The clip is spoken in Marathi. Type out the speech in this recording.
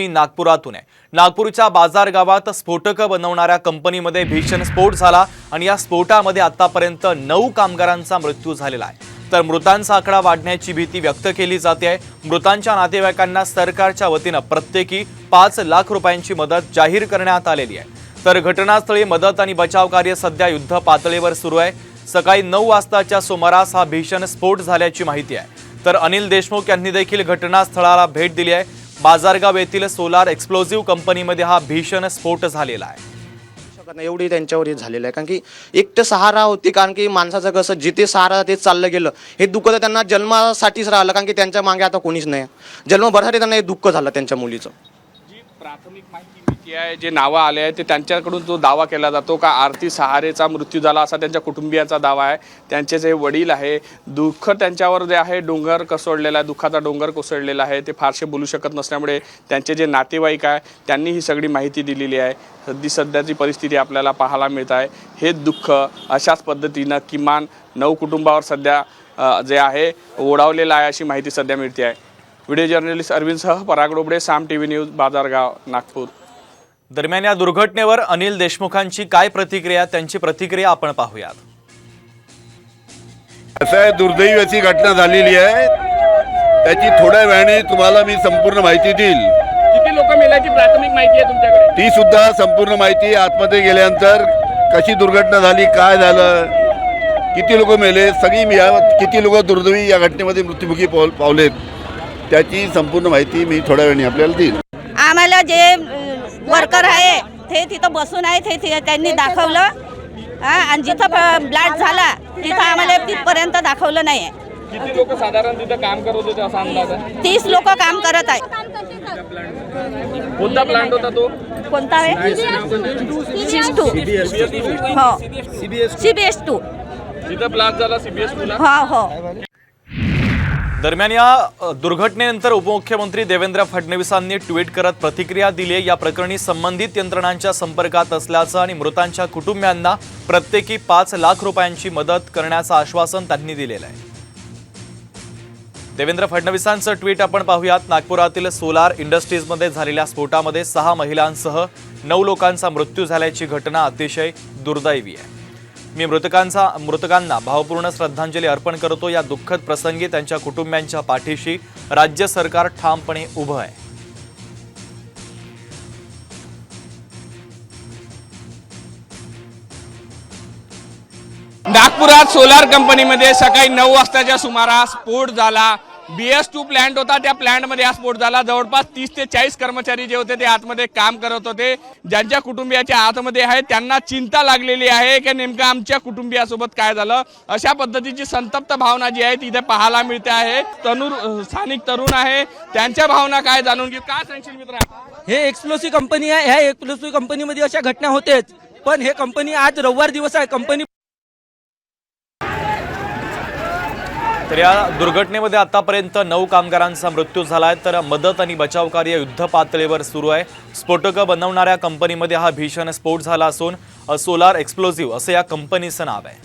बातमी नागपुरातून आहे. नागपूरच्या बाजार गावात स्फोटकं बनवणाऱ्या कंपनीमध्ये भीषण स्फोट झाला आणि या स्फोटामध्ये आतापर्यंत नऊ कामगारांचा मृत्यू झालेला आहे. तर मृतांचा आकडा वाढण्याची भीती व्यक्त केली जाते आहे. मृतांच्या नातेवाईकांना सरकारच्या वतीनं प्रत्येकी पाच लाख रुपयांची मदत जाहीर करण्यात आलेली आहे. तर घटनास्थळी मदत आणि बचाव कार्य सध्या युद्ध पातळीवर सुरू आहे. सकाळी नऊ वाजताच्या सुमारास हा भीषण स्फोट झाल्याची माहिती आहे. तर अनिल देशमुख यांनी देखील घटनास्थळाला भेट दिली आहे. बाजारगाव येथील सोलार एक्सप्लोझिव्ह कंपनीमध्ये हा भीषण स्फोट झालेला आहे. एवढी त्यांच्यावर हे झालेलं आहे. कारण की एकटं सहारा होती कारण की माणसाचं कसं जिथे सहारा ते चाललं गेलं हे दुःख तर त्यांना जन्मासाठीच राहिलं कारण की त्यांच्या मागे आता कोणीच नाही जन्मभरासाठी त्यांना हे दुःख झालं त्यांच्या मुलीचं. प्राथमिक माहिती भीती आहे जे नावं आले आहे ते त्यांच्याकडून जो दावा केला जातो का आरती सहारेचा मृत्यू झाला असा त्यांच्या कुटुंबियांचा दावा आहे. त्यांचे जे वडील आहे दुःख त्यांच्यावर जे आहे डोंगर कोसळलेला आहे दुःखाचा डोंगर कोसळलेला आहे ते फारसे बोलू शकत नसल्यामुळे त्यांचे जे नातेवाईक आहे त्यांनी ही सगळी माहिती दिलेली आहे. सध्या सध्याची परिस्थिती आपल्याला पाहायला मिळत आहे. हे दुःख अशाच पद्धतीनं किमान नऊ कुटुंबावर सध्या जे आहे ओढावलेलं आहे अशी माहिती सध्या मिळते आहे. Video journalist अरविंदसह Parag Dobde Saam T V news Bazargaon Nagpur. दरम्यान या दुर्घटनेवर अनिल देशमुखांची काय प्रतिक्रिया त्यांची प्रतिक्रिया आपण पाहूयात. असं आहे दुर्दैवी अशी घटना झालेली आहे. त्याची थोड्या वेळाने तुम्हाला मी संपूर्ण माहिती देईल. किती लोक मेल्याची प्राथमिक माहिती आहे तुमच्याकडे? ती सुद्धा संपूर्ण माहिती आतमध्ये गेल्यानंतर कशी दुर्घटना झाली काय झालं किती लोक मेले सगळी मी या किती लोक दुर्दैवी या घटनेमध्ये मृत्युमुखी पाव पावलेत. त्याची संपूर्ण माहिती मी थोड्या वेळाने आपल्याला देईल आम्हाला जे वर्कर आहे ते तिथं बसून आहे ते त्यांनी दाखवलं. हा, आणि जिथं ब्लास्ट झाला तिथं आम्हाला तिथपर्यंत दाखवलं नाही आहे किती लोक साधारण तिथं काम करत होते असा अंदाज आहे? तीस लोक काम करत आहे कोणता प्लांट होता तो? कोणता आहे? सिक्स टू हो. सी बी एस टू तिथं ब्लास्ट झाला सीबीएस ला? हो हो. दरम्यान या दुर्घटनेनंतर उपमुख्यमंत्री देवेंद्र फडणवीसांनी ट्विट करत प्रतिक्रिया दिली आहे. या प्रकरणी संबंधित यंत्रणांच्या संपर्कात असल्याचं आणि मृतांच्या कुटुंबियांना प्रत्येकी पाच लाख रुपयांची मदत करण्याचं आश्वासन त्यांनी दिलेलं आहे. देवेंद्र फडणवीसांचं ट्विट आपण पाहूयात. नागपुरातील सोलार इंडस्ट्रीजमध्ये झालेल्या स्फोटामध्ये सहा महिलांसह नऊ लोकांचा मृत्यू झाल्याची घटना अतिशय दुर्दैवी आहे. मी मृतकांचा मृतकांना भावपूर्ण श्रद्धांजली अर्पण करतो. या दुःखद प्रसंगी त्यांच्या कुटुंबियांच्या पाठीशी राज्य सरकार ठामपणे उभं आहे. नागपुरात सोलार कंपनीमध्ये सकाळी नऊ वाजताच्या सुमारास स्फोट झाला. बी एस टू प्लांट होता त्या प्लांटमध्ये हा स्फोट झाला. जवळपास तीस ते चाळीस कर्मचारी जे होते ते आतमध्ये काम करत होते. ज्यांच्या कुटुंबियाच्या आतमध्ये आहे त्यांना चिंता लागलेली आहे की नेमकं आमच्या कुटुंबियासोबत काय झालं? अशा पद्धतीची संतप्त भावना जी आहे तिथे पाहायला मिळते आहे. तरुण स्थानिक तरुण आहे. त्यांच्या भावना काय जाणून घेऊ? काय सांगशील मित्र? हे एक्सप्लोसिव्ह कंपनी आहे. ह्या एक्सप्लोसिव्ह कंपनीमध्ये अशा घटना होतेच. पण हे कंपनी आज रविवार दिवस आहे. कंपनी तर या दुर्घटनेमध्ये आतापर्यंत नऊ कामगारांचा मृत्यू झाला आहे तर मदत आणि बचाव कार्य युद्ध पातळीवर सुरू आहे. स्फोटकं बनवणाऱ्या कंपनीमध्ये हा भीषण स्फोट झाला असून सोलार एक्सप्लोझिव्ह असं या कंपनीचं नाव आहे.